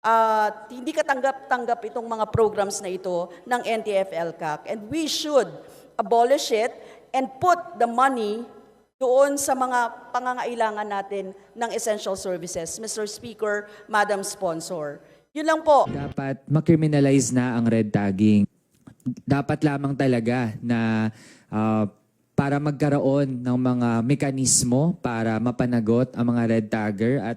at hindi katanggap-tanggap itong mga programs na ito ng NTF-LCAC. And we should abolish it and put the money doon sa mga pangangailangan natin ng essential services. Mr. Speaker, Madam Sponsor. Yun lang po. Dapat makriminalize na ang red tagging. Dapat lamang talaga na ah, para magkaroon ng mga mekanismo para mapanagot ang mga red tagger at